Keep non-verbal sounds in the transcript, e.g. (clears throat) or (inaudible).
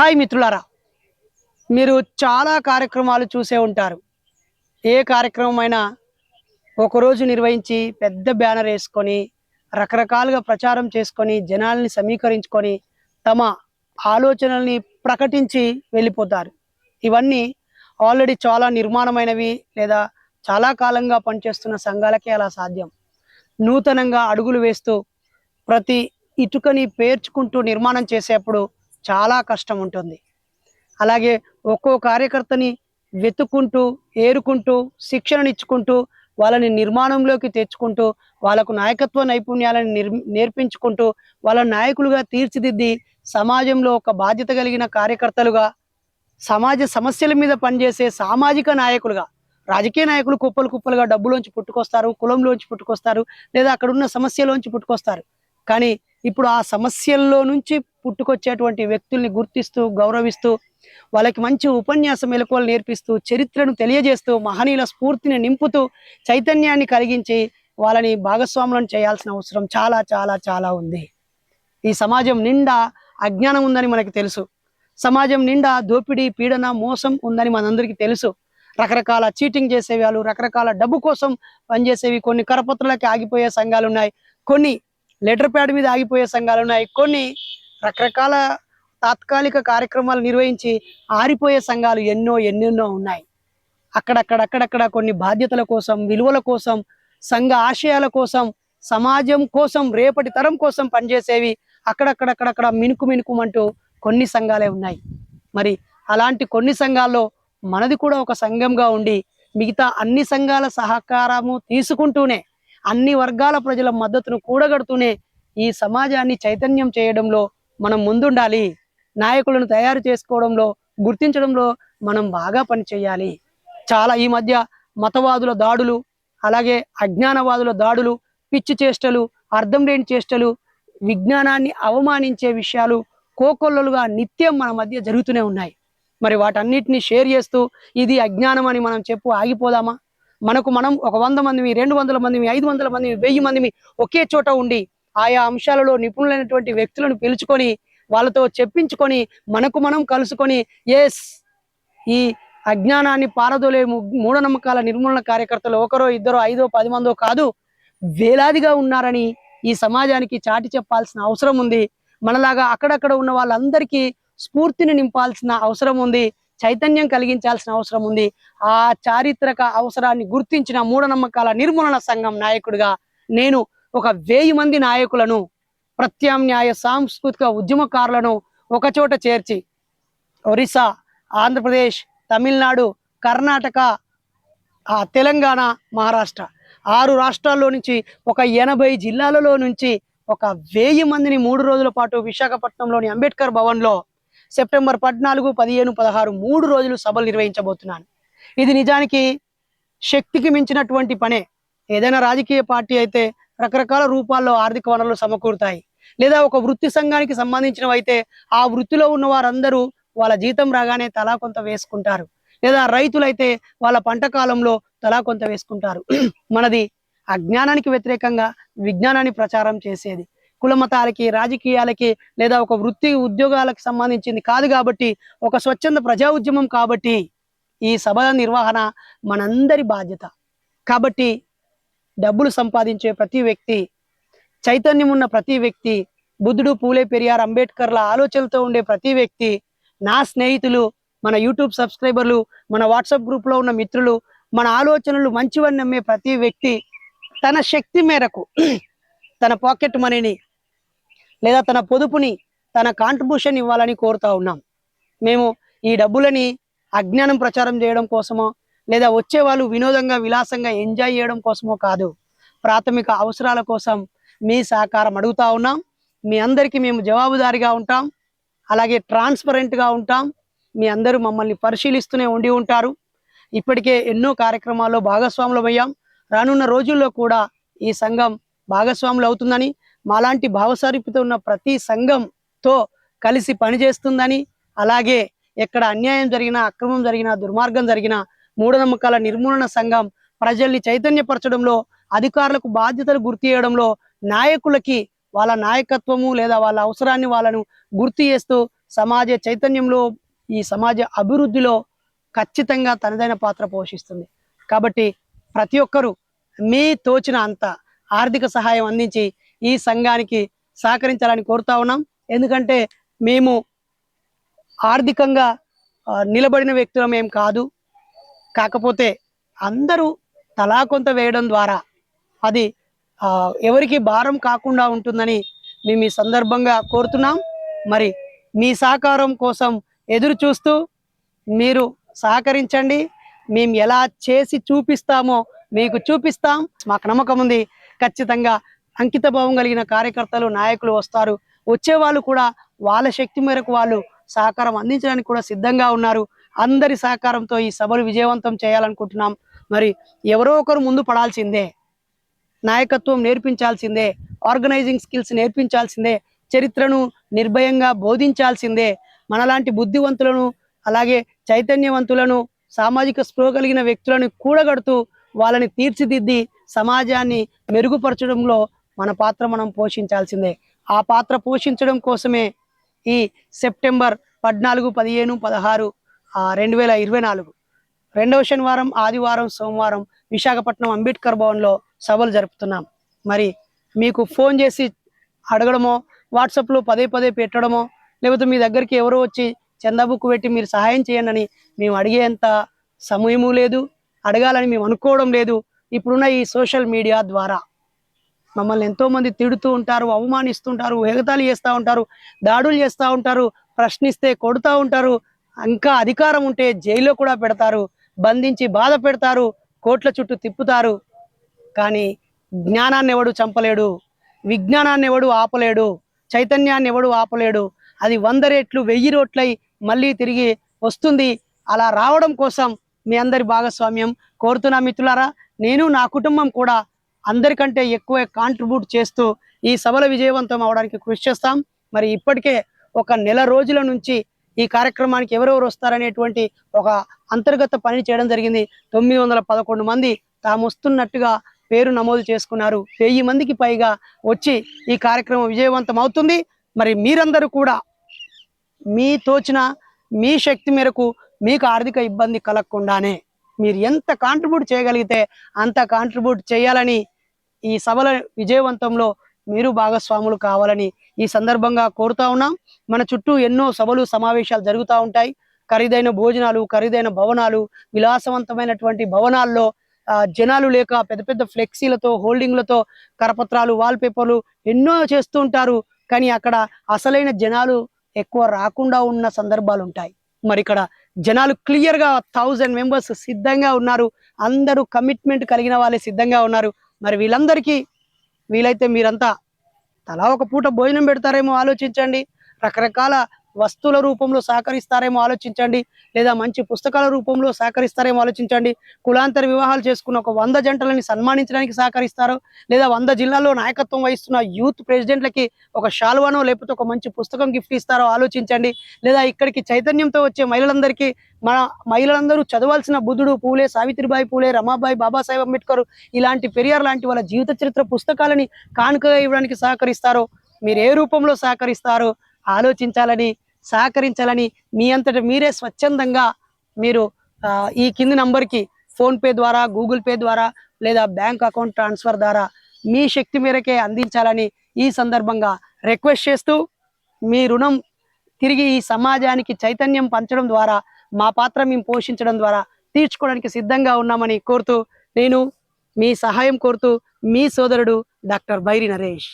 Hi మిత్రులారా మీరు చాలా కార్యక్రమాలు చూసే ఉంటారు. ఏ కార్యక్రమం అయినా ఒకరోజు నిర్వహించి పెద్ద బ్యానర్ వేసుకొని రకరకాలుగా ప్రచారం చేసుకొని జనాల్ని సమీకరించుకొని తమ ఆలోచనల్ని ప్రకటించి వెళ్ళిపోతారు. ఇవన్నీ ఆల్రెడీ చాలా నిర్మాణమైనవి లేదా చాలా కాలంగా పనిచేస్తున్న సంఘాలకే అలా సాధ్యం. నూతనంగా అడుగులు వేస్తూ ప్రతి ఇటుకని పేర్చుకుంటూ నిర్మాణం చేసేప్పుడు చాలా కష్టం ఉంటుంది అలాగే ఒక్కో కార్యకర్తని వెతుక్కుంటూ ఏరుకుంటూ శిక్షణనిచ్చుకుంటూ వాళ్ళని నిర్మాణంలోకి తెచ్చుకుంటూ వాళ్ళకు నాయకత్వ నైపుణ్యాలను నిర్ నేర్పించుకుంటూ వాళ్ళ నాయకులుగా తీర్చిదిద్ది సమాజంలో ఒక బాధ్యత కలిగిన కార్యకర్తలుగా సమాజ సమస్యల మీద పనిచేసే సామాజిక నాయకులుగా రాజకీయ నాయకులు కుప్పలు కుప్పలుగా డబ్బులోంచి పుట్టుకొస్తారు కులంలోంచి పుట్టుకొస్తారు లేదా అక్కడ ఉన్న సమస్యలోంచి పుట్టుకొస్తారు. కానీ ఇప్పుడు ఆ సమస్యల్లో నుంచి పుట్టుకొచ్చేటువంటి వ్యక్తుల్ని గుర్తిస్తూ గౌరవిస్తూ వాళ్ళకి మంచి ఉపన్యాస మెలకువలు నేర్పిస్తూ చరిత్రను తెలియజేస్తూ మహనీయుల స్ఫూర్తిని నింపుతూ చైతన్యాన్ని కలిగించి వాళ్ళని భాగస్వాములను చేయాల్సిన అవసరం చాలా చాలా చాలా ఉంది. ఈ సమాజం నిండా అజ్ఞానం ఉందని మనకి తెలుసు. సమాజం నిండా దోపిడీ పీడన మోసం ఉందని మనందరికీ తెలుసు. రకరకాల చీటింగ్ చేసేవి వాళ్ళు రకరకాల డబ్బు కోసం పనిచేసేవి కొన్ని కరపత్రాలకి ఆగిపోయే సంఘాలు ఉన్నాయి కొన్ని లెటర్ ప్యాడ్ మీద ఆగిపోయే సంఘాలు ఉన్నాయి. కొన్ని రకరకాల తాత్కాలిక కార్యక్రమాలు నిర్వహించి ఆరిపోయే సంఘాలు ఎన్నో ఎన్నెన్నో ఉన్నాయి. అక్కడక్కడక్కడక్కడ కొన్ని బాధ్యతల కోసం విలువల కోసం సంఘ ఆశయాల కోసం సమాజం కోసం రేపటి తరం కోసం పనిచేసేవి అక్కడక్కడక్కడక్కడ మినుకు మినుకుమంటూ కొన్ని సంఘాలే ఉన్నాయి. మరి అలాంటి కొన్ని సంఘాల్లో మనది కూడా ఒక సంఘంగా ఉండి మిగతా అన్ని సంఘాల సహకారము తీసుకుంటూనే అన్ని వర్గాల ప్రజల మద్దతును కూడగడుతూనే ఈ సమాజాన్ని చైతన్యం చేయడంలో మనం ముందుండాలి. నాయకులను తయారు చేసుకోవడంలో గుర్తించడంలో మనం బాగా పనిచేయాలి చాలా ఈ మధ్య మతవాదుల దాడులు అలాగే అజ్ఞానవాదుల దాడులు పిచ్చి చేష్టలు అర్థం లేని చేష్టలు విజ్ఞానాన్ని అవమానించే విషయాలు కోకొల్లలుగా నిత్యం మన మధ్య జరుగుతూనే ఉన్నాయి. మరి వాటన్నిటిని షేర్ చేస్తూ ఇది అజ్ఞానం అని మనం చెప్పు ఆగిపోదామా? మనకు మనం ఒక వంద మందిమి రెండు వందల మందిమి ఐదు వందల మందిమి వెయ్యి మందిమి ఒకే చోట ఉండి ఆయా అంశాలలో నిపుణులైనటువంటి వ్యక్తులను పిలుచుకొని వాళ్ళతో చెప్పించుకొని మనకు మనం కలుసుకొని ఎస్ ఈ అజ్ఞానాన్ని పారదోలే ము- మూఢనమ్మకాల నిర్మూలన కార్యకర్తలు ఒకరో ఇద్దరో ఐదో పది మందో కాదు వేలాదిగా ఉన్నారని ఈ సమాజానికి చాటి చెప్పాల్సిన అవసరం ఉంది. మనలాగా అక్కడక్కడ ఉన్న వాళ్ళందరికీ స్ఫూర్తిని నింపాల్సిన అవసరం ఉంది. చైతన్యం కలిగించాల్సిన అవసరం ఉంది. ఆ చారిత్రక అవసరాన్ని గుర్తించిన మూఢనమ్మకాల నిర్మూలన సంఘం నాయకుడిగా నేను ఒక వెయ్యి మంది నాయకులను ప్రత్యామ్నాయ సాంస్కృతిక ఉద్యమకారులను ఒకచోట చేర్చి ఒరిస్సా ఆంధ్రప్రదేశ్ తమిళనాడు కర్ణాటక ఆ తెలంగాణ మహారాష్ట్ర ఆరు రాష్ట్రాల్లో నుంచి ఒక ఎనభై జిల్లాలలో నుంచి ఒక వెయ్యి మందిని మూడు రోజుల పాటు విశాఖపట్నంలోని అంబేద్కర్ భవన్లో సెప్టెంబర్ పద్నాలుగు పదిహేను పదహారు మూడు రోజులు సభలు నిర్వహించబోతున్నాను. ఇది నిజానికి శక్తికి మించినటువంటి పనే. ఏదైనా రాజకీయ పార్టీ అయితే రకరకాల రూపాల్లో ఆర్థిక వనరులు సమకూరుతాయి. లేదా ఒక వృత్తి సంఘానికి సంబంధించినవైతే ఆ వృత్తిలో ఉన్న వారందరూ వాళ్ళ జీతం రాగానే తలా కొంత వేసుకుంటారు. లేదా రైతులైతే వాళ్ళ పంట కాలంలో తలా కొంత వేసుకుంటారు. (clears throat) మనది అజ్ఞానానికి వ్యతిరేకంగా విజ్ఞానాన్ని ప్రచారం చేసేది. కుల మతాలకి రాజకీయాలకి లేదా ఒక వృత్తి ఉద్యోగాలకు సంబంధించింది కాదు కాబట్టి ఒక స్వచ్ఛంద ప్రజా ఉద్యమం కాబట్టి ఈ సభల నిర్వహణ మనందరి బాధ్యత. కాబట్టి డబ్బులు సంపాదించే ప్రతి వ్యక్తి చైతన్యం ఉన్న ప్రతి వ్యక్తి బుద్ధుడు పూలే పెరియార్ అంబేద్కర్ల ఆలోచనలతో ఉండే ప్రతి వ్యక్తి నా స్నేహితులు మన యూట్యూబ్ సబ్స్క్రైబర్లు మన వాట్సాప్ గ్రూప్లో ఉన్న మిత్రులు మన ఆలోచనలు మంచివని నమ్మే ప్రతి వ్యక్తి తన శక్తి మేరకు తన పాకెట్ మనీని లేదా తన పొదుపుని తన కాంట్రిబ్యూషన్ ఇవ్వాలని కోరుతా ఉన్నాం. మేము ఈ డబ్బులని అజ్ఞానం ప్రచారం చేయడం కోసమో లేదా వచ్చే వాళ్ళు వినోదంగా విలాసంగా ఎంజాయ్ చేయడం కోసమో కాదు. ప్రాథమిక అవసరాల కోసం మీ సహకారం అడుగుతా ఉన్నాం. మీ అందరికీ మేము జవాబుదారిగా ఉంటాం. అలాగే ట్రాన్స్పరెంట్గా ఉంటాం. మీ అందరూ మమ్మల్ని పరిశీలిస్తూనే ఉండి ఉంటారు. ఇప్పటికే ఎన్నో కార్యక్రమాల్లో భాగస్వాములు అయ్యాం రానున్న రోజుల్లో కూడా ఈ సంఘం భాగస్వాములు అవుతుందని మాలాంటి భావసారూప్యత ఉన్న ప్రతి సంఘంతో కలిసి పనిచేస్తుందని అలాగే ఎక్కడ అన్యాయం జరిగినా అక్రమం జరిగినా దుర్మార్గం జరిగినా మూఢనమ్మకాల నిర్మూలన సంఘం ప్రజల్ని చైతన్యపరచడంలో అధికారులకు బాధ్యతలు గుర్తు చేయడంలో నాయకులకి వాళ్ళ నాయకత్వము లేదా వాళ్ళ అవసరాన్ని వాళ్ళను గుర్తు చేస్తూ సమాజ చైతన్యంలో ఈ సమాజ అభివృద్ధిలో ఖచ్చితంగా తనదైన పాత్ర పోషిస్తుంది. కాబట్టి ప్రతి ఒక్కరూ మీ తోచిన అంత ఆర్థిక సహాయం అందించి ఈ సంఘానికి సహకరించాలని కోరుతా ఉన్నాం. ఎందుకంటే మేము ఆర్థికంగా నిలబడిన వ్యక్తులం ఏం కాదు. కాకపోతే అందరూ తలా కొంత వేయడం ద్వారా అది ఎవరికి భారం కాకుండా ఉంటుందని మేము ఈ సందర్భంగా కోరుతున్నాం. మరి మీ సహకారం కోసం ఎదురు చూస్తూ మీరు సహకరించండి. మేము ఎలా చేసి చూపిస్తామో మీకు చూపిస్తాం. మాకు నమ్మకం ఉంది. ఖచ్చితంగా అంకిత భావం కలిగిన కార్యకర్తలు నాయకులు వస్తారు. వచ్చే వాళ్ళు కూడా వాళ్ళ శక్తి మేరకు వాళ్ళు సహకారం అందించడానికి కూడా సిద్ధంగా ఉన్నారు. అందరి సహకారంతో ఈ సభలు విజయవంతం చేయాలనుకుంటున్నాం. మరి ఎవరో ఒకరు ముందు పడాల్సిందే. నాయకత్వం నేర్పించాల్సిందే. Organising skills నేర్పించాల్సిందే. చరిత్రను నిర్భయంగా బోధించాల్సిందే. మనలాంటి బుద్ధివంతులను అలాగే చైతన్యవంతులను సామాజిక స్పృహ కలిగిన వ్యక్తులను కూడగడుతూ వాళ్ళని తీర్చిదిద్ది సమాజాన్ని మెరుగుపరచడంలో మన పాత్ర మనం పోషించాల్సిందే. ఆ పాత్ర పోషించడం కోసమే ఈ సెప్టెంబర్ పద్నాలుగు పదిహేను పదహారు రెండు వేల ఇరవై నాలుగు. రెండవ శనివారం ఆదివారం సోమవారం విశాఖపట్నం అంబేద్కర్ భవన్లో సభలు జరుపుతున్నాం. మరి మీకు ఫోన్ చేసి అడగడమో వాట్సాప్లో పదే పదే పెట్టడమో లేకపోతే మీ దగ్గరికి ఎవరో వచ్చి చందాబుక్కు పెట్టి మీరు సహాయం చేయండి అని మేము అడిగేంత సమయము లేదు. అడగాలని మేము అనుకోవడం లేదు. ఇప్పుడున్న ఈ సోషల్ మీడియా ద్వారా. మమ్మల్ని ఎంతో మంది తిడుతూ ఉంటారు అవమానిస్తుంటారు ఎగతాళి చేస్తూ ఉంటారు దాడులు చేస్తూ ఉంటారు ప్రశ్నిస్తే కొడుతూ ఉంటారు. ఇంకా అధికారం ఉంటే జైల్లో కూడా పెడతారు బంధించి బాధ పెడతారు కోట్ల చుట్టూ తిప్పుతారు. కానీ జ్ఞానాన్ని ఎవడు చంపలేడు విజ్ఞానాన్ని ఎవడు ఆపలేడు చైతన్యాన్ని ఎవడు ఆపలేడు. అది వంద రేట్లు వెయ్యి రోట్లై మళ్ళీ తిరిగి వస్తుంది. అలా రావడం కోసం మీ అందరి భాగస్వామ్యం కోరుతున్నా మిత్రులారా. నేను నా కుటుంబం కూడా అందరికంటే ఎక్కువ కాంట్రిబ్యూట్ చేస్తూ ఈ సభల విజయవంతం అవడానికి కృషి చేస్తాం. మరి ఇప్పటికే ఒక నెల రోజుల నుంచి ఈ కార్యక్రమానికి ఎవరెవరు వస్తారనేటువంటి ఒక అంతర్గత పని చేయడం జరిగింది. తొమ్మిది వందల పదకొండు మంది తాము వస్తున్నట్టుగా పేరు నమోదు చేసుకున్నారు. వెయ్యి మందికి పైగా వచ్చి ఈ కార్యక్రమం విజయవంతం అవుతుంది. మరి మీరందరూ కూడా మీ తోచిన మీ శక్తి మేరకు మీకు ఆర్థిక ఇబ్బంది కలగకుండానే మీరు ఎంత కాంట్రిబ్యూట్ చేయగలిగితే అంత కాంట్రిబ్యూట్ చేయాలని ఈ సభల విజయవంతంలో మీరు భాగస్వాములు కావాలని ఈ సందర్భంగా కోరుతా ఉన్నాం. మన చుట్టూ ఎన్నో సభలు సమావేశాలు జరుగుతూ ఉంటాయి. ఖరీదైన భోజనాలు ఖరీదైన భవనాలు విలాసవంతమైనటువంటి భవనాల్లో జనాలు లేక పెద్ద పెద్ద ఫ్లెక్సీలతో హోల్డింగ్లతో కరపత్రాలు వాల్ పేపర్లు ఎన్నో చేస్తూ ఉంటారు. కానీ అక్కడ అసలైన జనాలు ఎక్కువ రాకుండా ఉన్న సందర్భాలు ఉంటాయి మరి ఇక్కడ జనాలు క్లియర్గా థౌజండ్ మెంబర్స్ సిద్ధంగా ఉన్నారు. అందరూ కమిట్మెంట్ కలిగిన వాళ్ళే సిద్ధంగా ఉన్నారు. మరి వీళ్ళందరికీ వీలైతే మీరంతా తలా ఒక పూట భోజనం పెడతారేమో ఆలోచించండి. రకరకాల వస్తువుల రూపంలో సహకరిస్తారేమో ఆలోచించండి. లేదా మంచి పుస్తకాల రూపంలో సహకరిస్తారేమో ఆలోచించండి. కులాంతర వివాహాలు చేసుకున్న ఒక వంద జంటలని సన్మానించడానికి సహకరిస్తారు లేదా వంద జిల్లాల్లో నాయకత్వం వహిస్తున్న యూత్ ప్రెసిడెంట్లకి ఒక షాల్వానో లేకపోతే ఒక మంచి పుస్తకం గిఫ్ట్ ఇస్తారో ఆలోచించండి. లేదా ఇక్కడికి చైతన్యంతో వచ్చే మహిళలందరికీ మన మహిళలందరూ చదవాల్సిన బుద్ధుడు పూలే సావిత్రిబాయి పూలే రమాబాయి బాబాసాహెబ్ అంబేద్కర్ ఇలాంటి పెరియార్ లాంటి వాళ్ళ జీవిత చరిత్ర పుస్తకాలని కానుకగా ఇవ్వడానికి సహకరిస్తారో మీరు ఏ రూపంలో సహకరిస్తారో ఆలోచించాలని సహకరించాలని మీ అంతటి మీరే స్వచ్ఛందంగా మీరు ఈ కింది నంబర్కి ఫోన్పే ద్వారా గూగుల్ పే ద్వారా లేదా బ్యాంక్ అకౌంట్ ట్రాన్స్ఫర్ ద్వారా మీ శక్తి మేరకే అందించాలని ఈ సందర్భంగా రిక్వెస్ట్ చేస్తూ మీ రుణం తిరిగి ఈ సమాజానికి చైతన్యం పంచడం ద్వారా మా పాత్ర మేము పోషించడం ద్వారా తీర్చుకోవడానికి సిద్ధంగా ఉన్నామని కోరుతూ నేను మీ సహాయం కోరుతూ మీ సోదరుడు డాక్టర్ బైరి నరేష్.